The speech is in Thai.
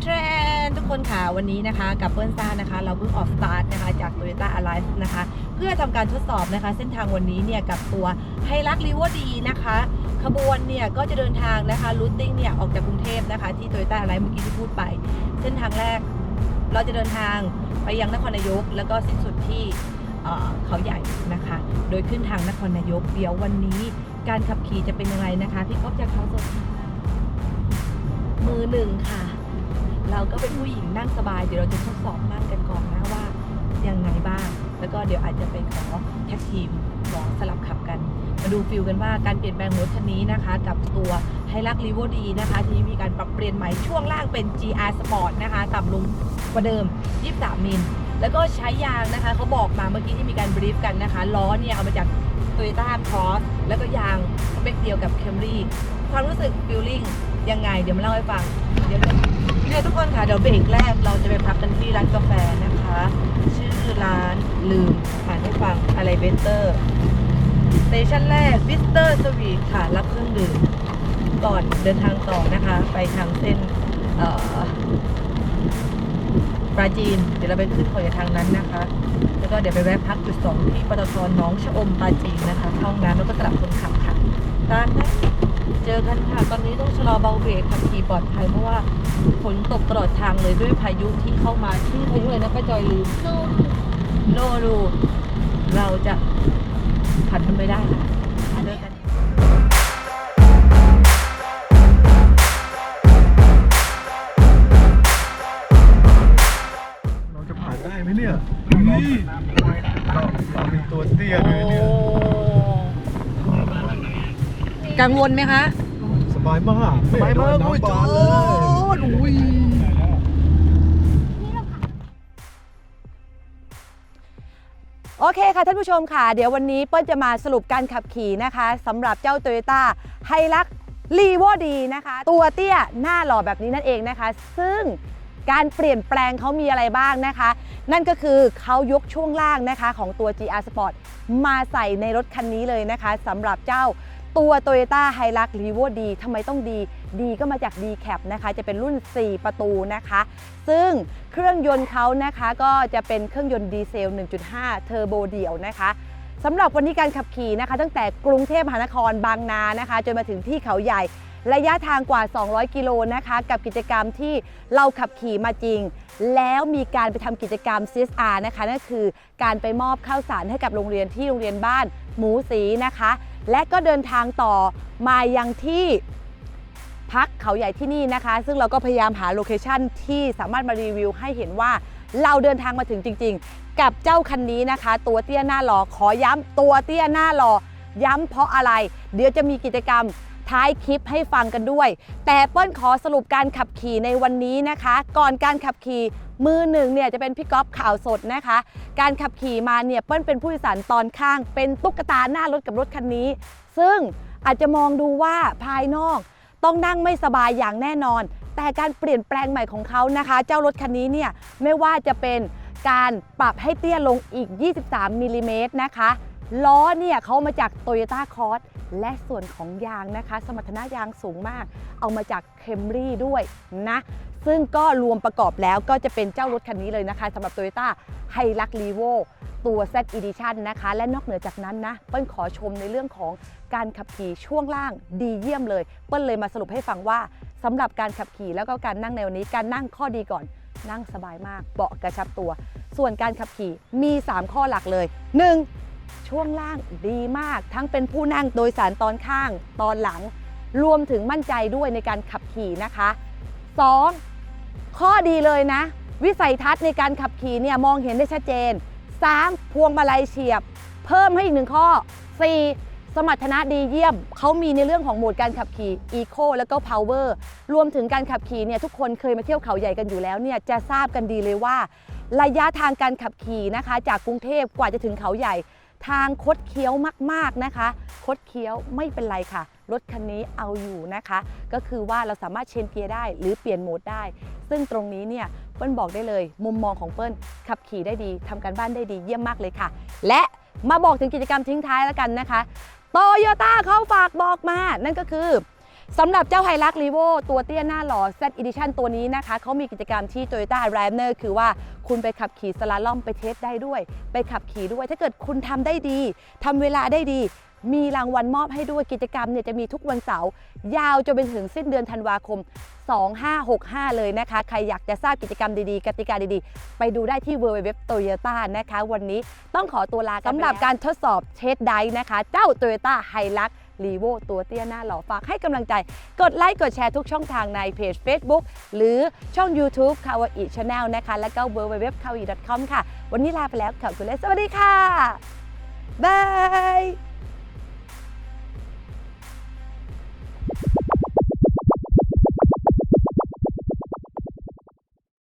เทรนทุกคนค่ะวันนี้นะคะ กับเปิ้ลซ่านะคะ เราเพิ่งออกสตาร์ทนะคะจาก Toyota Alive นะคะ เพื่อทำการทดสอบนะคะ เส้นทางวันนี้เนี่ยกับตัวไฮรักรีวอร์ดีนะคะ ขบวนเนี่ยก็จะเดินทางนะคะรูทติ้งเนี่ยออกจากกรุงเทพนะคะ ที่ Toyota Alive เมื่อกี้ที่พูดไป เส้นทางแรก เราจะเดินทางไปยังนครนายก แล้วก็สิ้นสุดที่เขาใหญ่นะคะ โดยขึ้นทางนครนายก เดี๋ยววันนี้การขับขี่จะเป็นยังไงนะคะ พี่ก๊อฟจากเขาสดมือหนึ่งค่ะ เราก็เป็นผู้หญิงนั่งสบาย เดี๋ยวเราจะทดสอบนั่งกันก่อนนะว่ายังไงบ้าง แล้วก็เดี๋ยวอาจจะไปขอแท็กทีมขอสลับขับกัน มาดูฟิลกันว่าการเปลี่ยนแปลงรถคันนี้นะคะ กับตัวไฮรักรีโวดีนะคะ ที่มีการปรับเปลี่ยนใหม่ช่วงล่างเป็น GR Sport นะคะต่ำลงกว่าเดิม 23 มิล แล้วก็ใช้ยางนะคะเขาบอกมาเมื่อกี้ที่มีการบรีฟกันนะคะล้อเนี่ยเอามาจาก Toyota Cross แล้วก็ยางสเปคเดียวกับ Camry ความรู้สึกฟิลลิ่งยังไง เดี๋ยวมาเล่าให้ฟัง เดี๋ยว เนี่ยทุกคนค่ะเดี๋ยวเบรกแรกเราจะไปพักกันที่ร้านกาแฟนะคะ ชื่อร้านลืมอ่านให้ฟังอะไรเบนเตอร์สเตชันแรกวิสเตอร์สวีทค่ะ รับเครื่องดื่มก่อนเดินทางต่อนะคะ ไปทางเส้นเอ่อปราจีน เดี๋ยวเราไปขึ้นขอยทางนั้นนะคะ แล้วก็เดี๋ยวไปแวะพักจุดสองที่ปตทน้องชะอมปราจีนนะคะ ห้องน้ำแล้วก็สลับคนขับค่ะ ตามนะ เจอกันค่ะ ตอนนี้ต้องชะลอเบาเบรกขับขี่ปลอดภัยเพราะว่าฝนตกตลอดทางเลยด้วยพายุที่เข้ามาชื่อพายุเลยนะป้าจอยลืมลูโนรูเราจะผ่านมันไปได้ค่ะเจอกันเราจะผ่านได้ไหมเนี่ยนี่เราเราเป็นตัวเตี้ยเลยเนี่ย กังวลไหมคะสบายมากสบายมากน้ำอุ้ยบานเลยจอดอุ้ยโอเคค่ะ ท่านผู้ชมค่ะ เดี๋ยววันนี้เปิ้ลจะมาสรุปการขับขี่นะคะสำหรับเจ้า Toyota h i l u x r e v o D นะคะ ตัวเตี้ยหน้าหล่อแบบนี้นั่นเองนะคะ ซึ่งการเปลี่ยนแปลงเขามีอะไรบ้างนะคะ นั่นก็คือเขายกช่วงล่างนะคะของตัว GR Sport มาใส่ในรถคันนี้เลยนะคะสำหรับเจ้า ตัว Toyota h i l u x r e v o D ทำไมต้องดี ดีก็มาจาก D Cap นะคะ จะเป็นรุ่น 4 ประตูนะคะ ซึ่งเครื่องยนต์เขานะคะก็จะเป็นเครื่องยนต์ดีเซล 1.5 เทอร์โบเดี่ยวนะคะสำหรับวันนี้การขับขี่นะคะ ตั้งแต่กรุงเทพมหานครบางนานะคะ จนมาถึงที่เขาใหญ่ ระยะทางกว่า 200 กิโลนะคะ กับกิจกรรมที่เราขับขี่มาจริง แล้วมีการไปทำกิจกรรม CSR นะคะนั่นคือการไปมอบข้าวสารให้กับโรงเรียนที่โรงเรียนบ้านหมูสีนะคะ และก็เดินทางต่อมายังที่พักเขาใหญ่ที่นี่นะคะ ซึ่งเราก็พยายามหาโลเคชั่นที่สามารถมารีวิวให้เห็นว่าเราเดินทางมาถึงจริง ๆ กับเจ้าคันนี้นะคะ ตัวเตี้ยหน้าหล่อขอย้ำตัวเตี้ยหน้าหลอย้ำเพราะอะไร เดี๋ยวจะมีกิจกรรม ท้ายคลิปให้ฟังกันด้วย แต่เปิ้ลขอสรุปการขับขี่ในวันนี้นะคะ ก่อนการขับขี่มือหนึ่งเนี่ยจะเป็นพี่ก๊อฟข่าวสดนะคะ การขับขี่มาเนี่ยเปิ้ลเป็นผู้โดยสารตอนข้าง เป็นตุ๊กตาหน้ารถกับรถคันนี้ ซึ่งอาจจะมองดูว่าภายนอกต้องนั่งไม่สบายอย่างแน่นอน แต่การเปลี่ยนแปลงใหม่ของเขานะคะ เจ้ารถคันนี้เนี่ยไม่ว่าจะเป็นการปรับให้เตี้ยลงอีก 23มิลลิเมตรนะคะ ล้อเนี่ยเขามาจาก Toyota Cross และส่วนของยางนะคะ สมรรถนะยางสูงมาก เอามาจาก Camry ด้วยนะ ซึ่งก็รวมประกอบแล้วก็จะเป็นเจ้ารถคันนี้เลยนะคะสำหรับ Toyota h i l u x r e v o ตัว Z Edition นะคะ และนอกเหนือจากนั้นนะเปิ้ลขอชมในเรื่องของการขับขี่ช่วงล่างดีเยี่ยมเลย เปิ้ลเลยมาสรุปให้ฟังว่าสำหรับการขับขี่แล้วก็การนั่งในวันนี้การนั่งข้อดีก่อนนั่งสบายมากเบาะกระชับตัว ส่วนการขับขี่มี 3 ข้อหลักเลย 1. ช่วงล่างดีมาก ทั้งเป็นผู้นั่งโดยสารตอนข้างตอนหลัง รวมถึงมั่นใจด้วยในการขับขี่นะคะ 2. ข้อดีเลยนะ วิสัยทัศน์ในการขับขี่เนี่ยมองเห็นได้ชัดเจน 3. พวงมาลัยเฉียบ เพิ่มให้อีกหนึ่งข้อ 4. สมรรถนะดีเยี่ยม เขามีในเรื่องของโหมดการขับขี่ Eco แล้วก็ Power รวมถึงการขับขี่เนี่ยทุกคนเคยมาเที่ยวเขาใหญ่กันอยู่แล้วเนี่ยจะทราบกันดีเลยว่า ระยะทางการขับขี่นะคะ จากกรุงเทพกว่าจะถึงเขาใหญ่ ทางคดเคี้ยวมากๆนะคะ คดเคี้ยวไม่เป็นไรค่ะ รถคันนี้เอาอยู่นะคะ ก็คือว่าเราสามารถเชนเกียร์ได้หรือเปลี่ยนโหมดได้ ซึ่งตรงนี้เนี่ยเปิ้ลบอกได้เลย มุมมองของเปิ้ลขับขี่ได้ดีทำการบ้านได้ดีเยี่ยมมากเลยค่ะ และมาบอกถึงกิจกรรมทิ้งท้ายแล้วกันนะคะโตโยต้าเขาฝากบอกมา นั่นก็คือ สำหรับเจ้าไฮรักรีโวตัวเตี้ยหน้าหล่อ Z Edition ตัวนี้นะคะเขามีกิจกรรมที่ Toyota r a m n e r คือว่าคุณไปขับขี่สลาล่อมไปเทสได้ด้วย ไปขับขี่ด้วย ถ้าเกิดคุณทำได้ดีทำเวลาได้ดี มีรางวัลมอบให้ด้วยกิจกรรมเนี่ยจะมีทุกวันเสาร์ยาวจนไปถึงสิ้นเดือนธันวาคม 2565 เลยนะคะ ใครอยากจะทราบกิจกรรมดีๆ กติกาดีๆ ไปดูได้ที่ www Toyota นะคะ วันนี้ต้องขอตัวลาสำหรับการทดสอบเทสไดนะคะ เจ้า Toyota h i l u x รีโวตัวเตี้ยหน้าหล่อฝากให้กำลังใจ กดไลค์กดแชร์ทุกช่องทางในเพจ Facebook หรือช่อง YouTube k a w a i Channel นะคะ แล้วก็ www k a w a i com ค่ะ วันนี้ลาไปแล้วขอบคุณและสวัสดีค่ะบาย